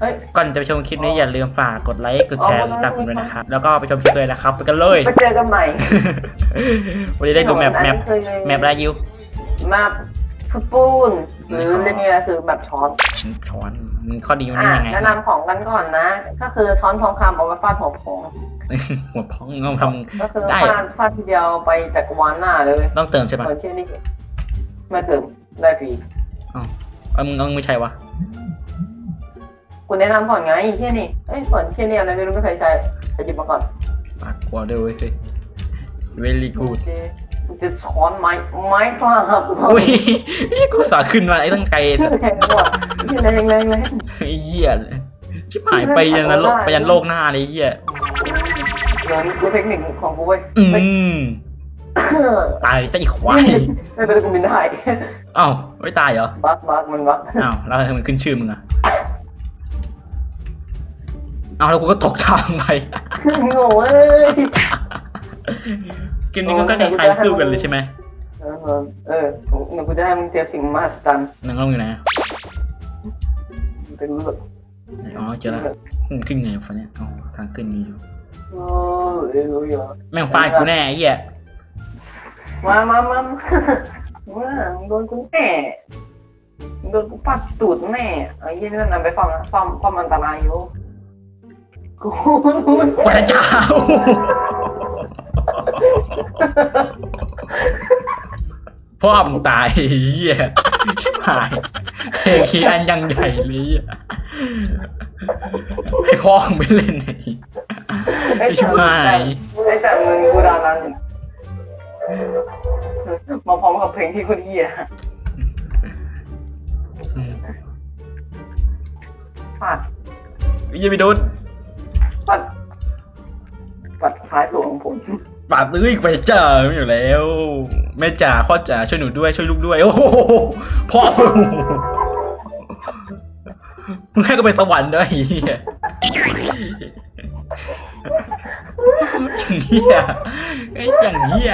เฮ้ย ก่อนจะไปชมคลิปนี้อย่าลืมฝากกดไลค์กดแชร์ติดตามผมด้วยนะครับ แล้วก็ไปชมคลิปเลยนะครับไปกันเลยไปเจอกันใหม่ วันนี้ได้ดูแมปแมปอันนี้คือแมปอะไรยิวแมปสปูนหรือเรียกง่ายๆคือแบบช้อนช้อนมันข้อดีมันอะยังไงแนะนำของกันก่อนนะ ก็คือช้อนทองคำเอาไว้ฟาดหัวพองหัวพองต้องทก็คือได้ฟาดฟาดทีเดียวไปจักรวาลหน้าเลยำต้องเติมใช่ปะเหมือนชื่อนี่ไม่เติมได้ฟรีเอามึงเอามึงไม่ใช่วะ กูแนะนำก่อนไงเช่นนี่เอ้ยก่อนเช่นนี่อะไรไม่รู้ไม่เคยใช้จะหยิบมาก่อนปากกลัวด้วยเว้ยเฮ้ย very good มันจะช้อนไม้ไม้กล้าครับอุ้ยนี่กูสาขึ้นมาไอ้ตั้งไกลแรงว่ะแรงแรงแรงไอ้เหี้ยเลยชิบหายไปยันนรกไปยันโลกหน้าเลยไอ้เหี้ยเดี๋ยวกูเทคนิคของกูเว้ยอืเฮ้ยมตายซะอีกควายไม่เป็นไรกูบินได้อ้าวไม่ตายเหรอบักบักมันบักอ้าวแล้วทำไมขึ้นชื่อมึงอะ อ้าวแล้วกูก็ตกทางไป โง่เอ้ย เกมนี้ก็ใกล้ๆสู้กันเลยใช่ไหมเออเออเดี๋ยวกูจะให้มึงเจอสิ่งมหัศจรรย์นังเล่าอยู่ไหนอะเป็นรู้สึกอ๋อเจอแล้วอืมขึ้นไงวะเนี่ยอ๋อทางขึ้นมีอยู่โอ้ยรู้อยู่แม่งฟาดกูแน่ไอ้เหี้ยมามามามาโดนกูแน่โดนกูฟาดตูดแน่ไอ้ยี่นี่มันนำไปฟ้องนะฟ้องฟ้องอันตรายอยู่ กูพระเจ้า พ่อมึงตายไอ้เหี้ยชิบหายเฮ้ยคีอันยังใหญ่เลยอะให้พ่อมึงไปเล่นไอ้ไอ้ชิบหายไอ้แต่มึงกูดาวนั้น มาพร้อมกับเพลงที่คนเหี้ยอืมฟาดอย่าไปโดนปัด ปัดคล้ายตัวของผมปาดตื้ออีกไปจ้าไม่อยู่แล้ว แม่จ๋าพ่อจ๋าช่วยหนูด้วยช่วยลูกด้วย โอ้โหพ่อมึงให้ก็ไปสวรรค์ด้วยไอ้เหี้ยอย่างเหี้ยไอ้อย่างเหี้ย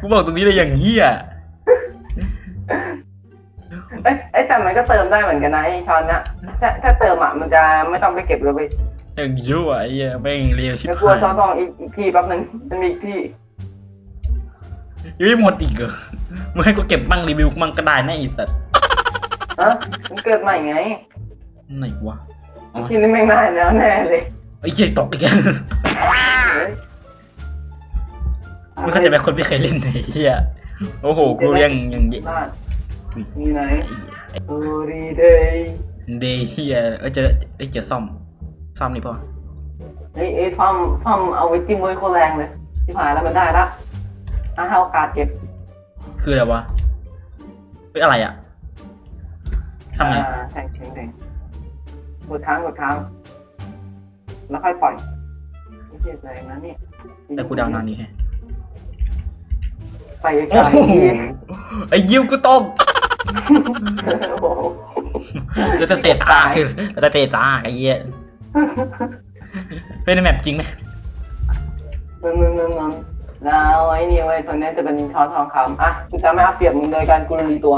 กูบอกตรงนี้เลยอย่างเหี้ยเอ้ยเอ้ยแต่มันก็เติมได้เหมือนกันนะไอ้ช้อนเนี่ยถ้าถ้าเติมอะมันจะไม่ต้องไปเก็บเลยเว้ ยอย่างยั่วไอ้เหี้ยแม่งเร็วชิบเดี๋ยวกลัวหายช้อนทองอีกอีกที่แป๊บนึงมันมีอีกที่ยังไม่หมดอีกเหรอมึงให้กูเก็บมั่งรีวิวมั่งก็ได้นะไอ้สัตว์ฮะมันเกิดใหม่ไงไหนวะอ๋อที่นี่ไม่งได้แล้วแน่เลยไอ้เหี้ยตกอีกแล้วเฮ้ยไม่เข้าใจไหมคนไม่เคยเล่นไอ้เหี้ยโอ้โหกูยังยังเดบ้านมีไหนโอ้ดีเดย์ เดเฮียเออเจอเอ้ยเจอซ่อม ซ่อมนี่ป่ะไอ้ไอ้ฟัมฟัมเอาไว้จิ้มไว้โคตรแรงเลยที่ผ่านแล้วมันได้ละอะให้โอกาสเก็บคืออะไรวะเฮ้ยอะไรอะทำไงอ่าแทงแทงแทงกดค้างกดค้างแล้วค่อยปล่อยไม่ใช่แรงนะเนี่ยแต่กูดาวนานนี่แฮะไปไกลโอ้โหไอ้ยิวกูต้องโอ้โหแล้วจะเตะตาคือแล้วจะเตะตาไอ้เหี้ย เป็นในแมปจริงไหมมึงมึงมึงมึงแล้วไอ้นี่ไว้ยตัวนี้จะเป็นช้อนทองคำอะกูจะไม่เอาเปรียบมึงโดยการกูรีตัว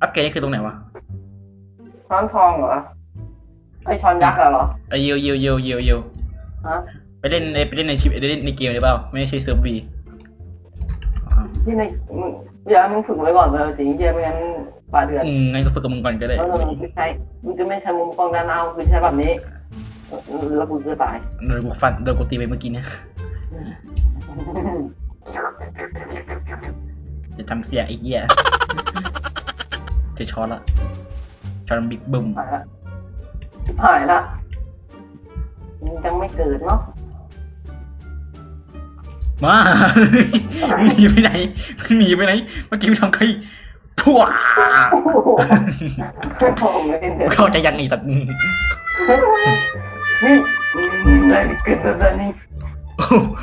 อัปเกรดนี่คือตรงไหนวะช้อนทองเหรอไอช้อนยักษ์เหรอไอ้ยิวยิวยิวยิวยิวฮะไปเล่นไปเล่นในชิปไปเล่นในเกมได้เปล่า ไม่ใช่เซิร์ฟบีอ๋อที่ในมึงอย่าให้มึงฝึกไว้ก่อนเลยจริงๆเจ๊ไม่งั้นปลาเดือนอืมงั้นก็ฝึกกับมึงก่อนก็ได้ แล้วเราจะใช้มึงจะไม่ใช้มุมกล้องด้านเอาคือใช้แบบนี้ แล้วกูจะตายโดนกูฟันโดนกูตีไปเมื่อกี้เนี่ยจะทำเสียไอ้เหี้ยจะช็อตละช็อตบิ๊กบึ้มหายละหายละมึงยังไม่เกิดเนาะมามึงหนีไปไหนมึงหนีไปไหน เมื่อกี้ไปทำใครพัวโอ้โหผมไม่เห็นเลยเข้าใจยังไอ้สัตว์ นี่ได้เกิดตอนนี้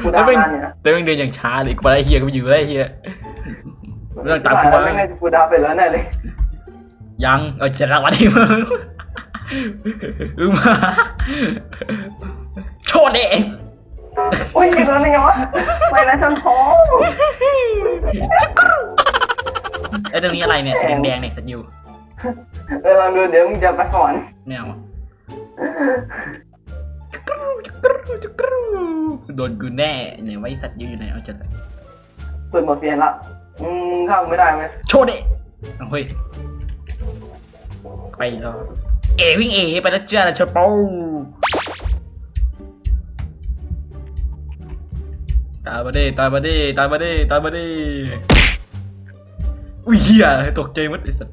กูแล้ดาววเป็นนานเนี่ยนะแล้วเป็นเดินอย่างช้าเลยกูไปไล่เฮียก็ไปอยู่ไล่เฮีย เรื่องตามกูกูมา ไม่ไงกูดาวไปแล้วแน่เลยยังเอาจะรักวันนี้มึงอึงมาโชดเองโอ้ยอีกแล้วนี่ไงวะไปแล้วฉันท้องไอ้ตรงนี้อะไรเนี่ยสีแดงๆเนี่ยสัตว์อยู่เออลองดูเดี๋ยวมึงจะไปสอนไม่เอาอะโดนกูแน่เนี่ยไว้สัตว์ยืนอยู่ไหนเอาจะเปิดหมดเสียงละอืมมึงเข้าไม่ได้ไหมโชว์ดิเอาเฮ้ยไปรอเอวิ่งเอไปแล้วเจ้าละเชโป้ตายมาดิตายมาดิตายมาดิตายมาดิอุ้ยเฮียตกใจหมดไอ้สัส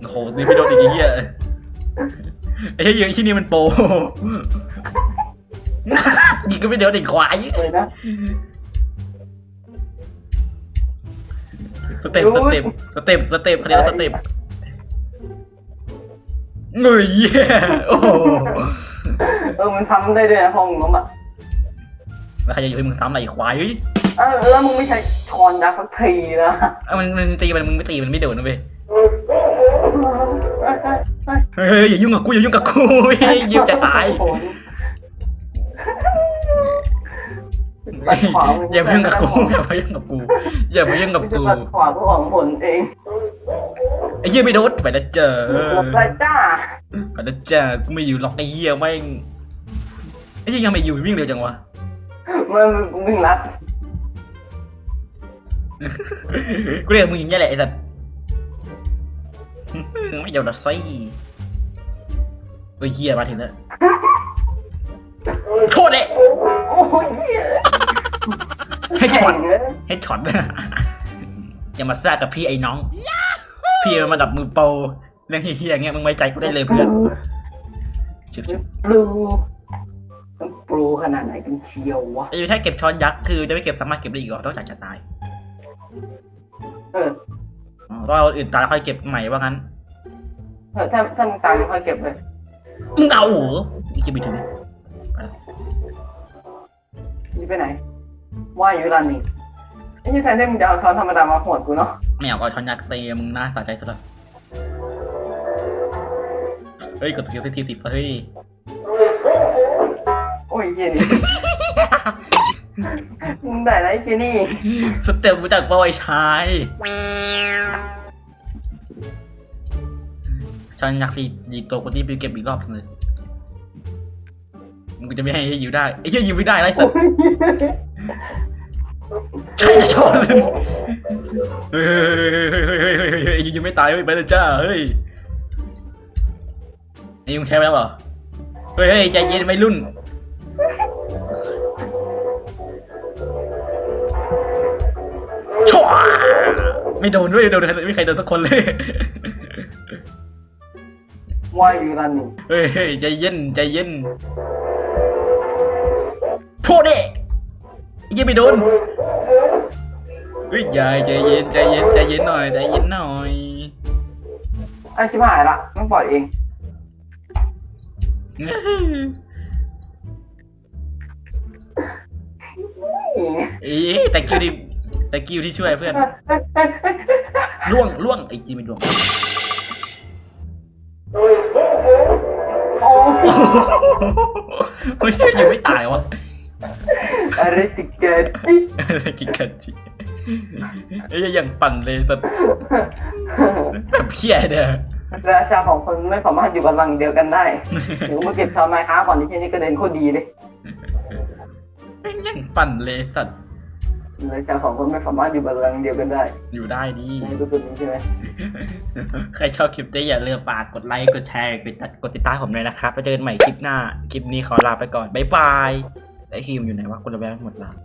โอ้โหนี่ไม่โดนอีกไอ้เฮีย ไอ้เฮียที่นี่มันโปรยิงก็ไม่โดนอีกควายเลยนะสเต็ปสเต็ปสเต็ปสเต็ปเขาเรียกว่าสเต็ปเงยเหี้ยโอ้โหเออมันทำได้ด้วยนะพอมึงล้มอะแล้วใครจะอยู่ให้มึงซ้ำอะไรอีกควายเฮ้ยเออแล้วมึงไม่ใช้ช้อนยักษ์สักทีนะเอ้ามันมันตีมันมึงไม่ตีมันไม่โดนนะเว้ย เฮ้ยเฮ้ยเฮ้ยเฮ้ยเฮ้ยอย่ายุ่งกับกูอย่ายุ่งกับกูเฮ้ยยิ้มจะตายปัดขวามึงอย่ามายุ่งกับกูอย่ามายุ่งกับกูอย่ามายุ่งกับมึงจะกูปัดขวาเพื่อหวังผลเองไอ้เหี้ยไม่โดนไปแล้วเจอหลบได้จ้าไปแล้วเจอกูไม่อยู่หรอกไอ้เหี้ยแม่งไอ้เหี้ยยังไม่อยู่วิ่งเร็วจังวะมันมึงรัดกูเรียกมึงอย่างนี้ยแหละไอ้สัสไม่โดนละไส้ เฮ้ยเหี้ยมาถึงแล้วโทษเด้โอ้ยเหี้ยให้ช็อตแข่งเลยให้ช็อตอย่ามาซ่ากับพี่ไอ้น้อง พี่มันมาดับมือโปรเรื่องเฮี้ยๆเงี้ยมึงไว้ใจกูได้เลยเพื่อนชิบปลูมันปลูขนาดไหนกันเชียววะๆไอ้ถ้าเก็บช้อนยักษ์คือจะไม่เก็บสามารถเก็บได้อีกเหรอนอกจากจะตายเอออ๋อต้องเอาอื่นตายแล้วค่อยเก็บใหม่ว่างั้นเออถ้าถ้ามึงตายมึงค่อยเก็บเลย มึงเอาเหรอนี่คิดไม่ถึงนี่ไปไหน ว่ายอยู่ร้านนี้ไอ้ที่แทนที่มึงจะเอาช้อนธรรมดามาหวดกูเนาะไม่เอาก็เอาช้อนยักษ์ตีมึงน่าสะใจสุดละเฮ้ยกดสกิลสิทีสิเฮ้ยโอ้ยเหี้ยนี่มึงได้ไรเชียนี่สเต็ปมาจากบอยชาย ช้อนยักษ์ที่ดีตัวคนที่ไปเก็บอีกรอบนึงเลยมึงก็จะไม่ให้อยู่ได้ไอ้เหี้ยอยู่ไม่ได้ไรสัโอ้ตว์ยใช่ชนเฮ้ยเฮ้ยเฮ้ยเฮ้ยเฮ้ยเฮ้ยยังไม่ตายเฮ้ยไปเลยจ้าเฮ้ยนี่มึงแค่ไปแล้วเหรอเฮ้ยเฮ้ยใจเย็นไม่รุ่นชั่วไม่โดนด้วยโดนไม่มีใครโดนสักคนเลย ว่ายอยู่ร้านนี้เฮ้ยเฮ้ยใจเย็นใจเย็นโทษดิยังไม่โดนเฮ้ยยายใจเย็นใจเย็นใจเย็นหน่อยใจเย็นหน่อยไอ้ชิบหายละต้องปล่อยเองเอ๊ะแต่คิวที่แต่คิวที่ช่วยเพื่อนล่วงล่วงไอ้จีไม่ล่วง เฮ้ยยังไม่ตายวะอะไรติดเกิดจิอะไรกินกันจีไอ้ยยังปั่นเลยสัตว์แบบเพี้ยเนี่ยราชาของคนไม่สามารถอยู่บัลลังก์เดียวกันได้หรือมาเก็บช้อนไม้ค้าก่อนที่เช่นนี้กระเด็นโคตรดีเลยยังปั่นเลยสัตว์ ราชาของคนไม่สามารถอยู่บัลลังก์เดียวกันได้อยู่ได้ดีในตัวนี้ใช่ไหมใครชอบคลิปได้อย่าลืมฝากกดไลค์กดแชร์กดติดกดติดตามผมเลยนะครับแล้วเจอกันใหม่คลิปหน้า คลิปนี้ขอลาไปก่อนบ๊ายบายไอ้คิมอยู่ไหนวะคนละแวงหมดละ